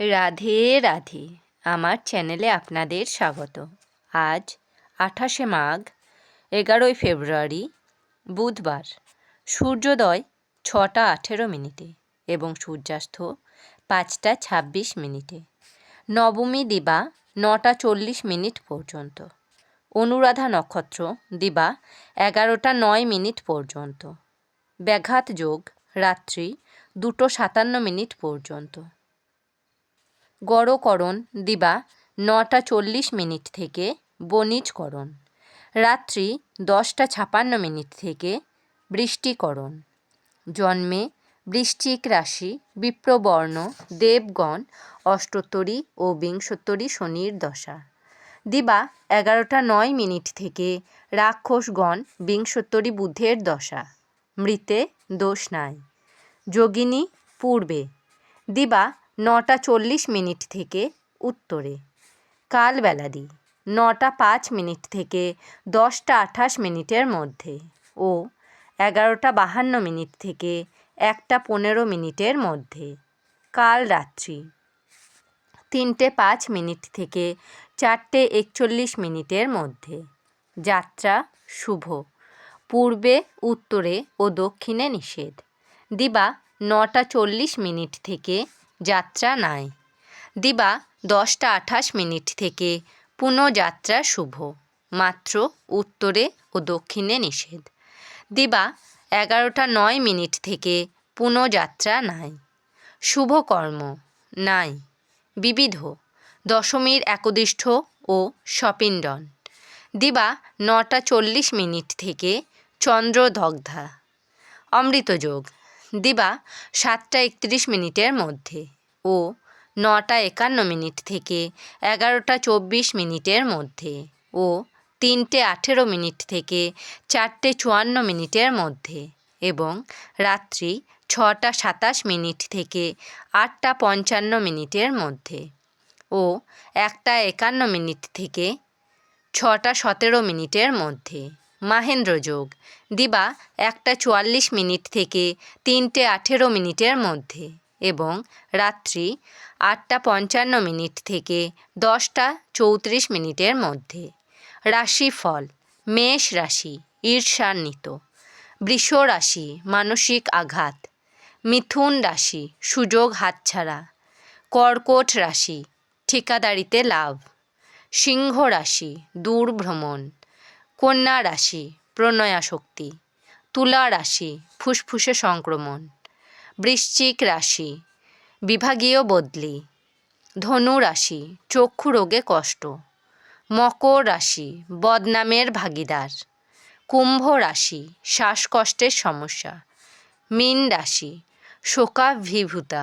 রাধে রাধে। আমার চ্যানেলে আপনাদের স্বাগত। আজ আঠাশে মাঘ, এগারোই ফেব্রুয়ারি, বুধবার। সূর্যোদয় ছটা আঠেরো মিনিটে এবং সূর্যাস্ত পাঁচটা ছাব্বিশ মিনিটে। নবমী দিবা নটা চল্লিশ মিনিট পর্যন্ত। অনুরাধা নক্ষত্র দিবা এগারোটা নয় মিনিট পর্যন্ত। ব্যাঘাত যোগ রাত্রি দুটো সাতান্ন মিনিট পর্যন্ত। গড়করণ দিবা নটা চল্লিশ মিনিট থেকে বণিজকরণ রাত্রি দশটা ছাপান্ন মিনিট থেকে বৃষ্টিকরণ জন্মে বৃশ্চিক রাশি বিপ্রবর্ণ দেবগণ অষ্টোত্তরী ও বিংশোত্তরী শনির দশা। দিবা এগারোটা নয় মিনিট থেকে রাক্ষসগণ বিংশোত্তরী বুদ্ধের দশা। মৃতে দোষ নাই। যোগিনী পূর্বে। দিবা নটা চল্লিশ মিনিট থেকে উত্তরে। কালবেলাদি, নটা পাঁচ মিনিট থেকে দশটা আঠাশ মিনিটের মধ্যে ও এগারোটা বাহান্ন মিনিট থেকে একটা পনেরো মিনিটের মধ্যে। কাল রাত্রি তিনটে পাঁচ মিনিট থেকে চারটে একচল্লিশ মিনিটের মধ্যে। যাত্রা শুভ, পূর্বে, উত্তরে ও দক্ষিণে নিষেধ। দিবা, নটা চল্লিশ মিনিট থেকে যাত্রা নাই। দিবা দশটা আঠাশ মিনিট থেকে পুনঃযাত্রা শুভ, মাত্র উত্তরে ও দক্ষিণে নিষেধ। দিবা এগারোটা নয় মিনিট থেকে পুনঃযাত্রা নাই। শুভকর্ম নাই। বিবিধ, দশমীর একদিষ্ঠ ও সপিণ্ডন দিবা নটা চল্লিশ মিনিট থেকে চন্দ্রদগ্ধা। অমৃতযোগ দিবা সাতটা একত্রিশ মিনিটের মধ্যে ও নটা একান্ন মিনিট থেকে এগারোটা চব্বিশ মিনিটের মধ্যে ও তিনটে আঠেরো মিনিট থেকে চারটে চুয়ান্ন মিনিটের মধ্যে এবং রাত্রি ছটা সাতাশ মিনিট থেকে আটটা পঞ্চান্ন মিনিটের মধ্যে ও একটা একান্ন মিনিট থেকে ছটা সতেরো মিনিটের মধ্যে মাহেন্দ্র যোগ। দিবা একটা চুয়াল্লিশ মিনিট থেকে তিনটে আঠেরো মিনিটের মধ্যে এবং রাত্রি আটটা পঞ্চান্ন মিনিট থেকে দশটা চৌত্রিশ মিনিটের মধ্যে। রাশিফল, মেষ রাশি, ঈর্ষান্বিত। বৃষ রাশি, মানসিক আঘাত। মিথুন রাশি, সুযোগ হাতছাড়া। কর্কট রাশি, ঠিকাদারিতে লাভ। সিংহ রাশি দূর ভ্রমণ কন্যা রাশি প্রণয়াশক্তি তুলা রাশি, ফুসফুসে সংক্রমণ, বৃশ্চিক রাশি, বিভাগীয় বদলি, ধনু রাশি, চক্ষু রোগে কষ্ট, মকর রাশি, বদনামের ভাগিদার, কুম্ভ রাশি, শ্বাসকষ্টের সমস্যা, মীন রাশি, শোকাভিভূতা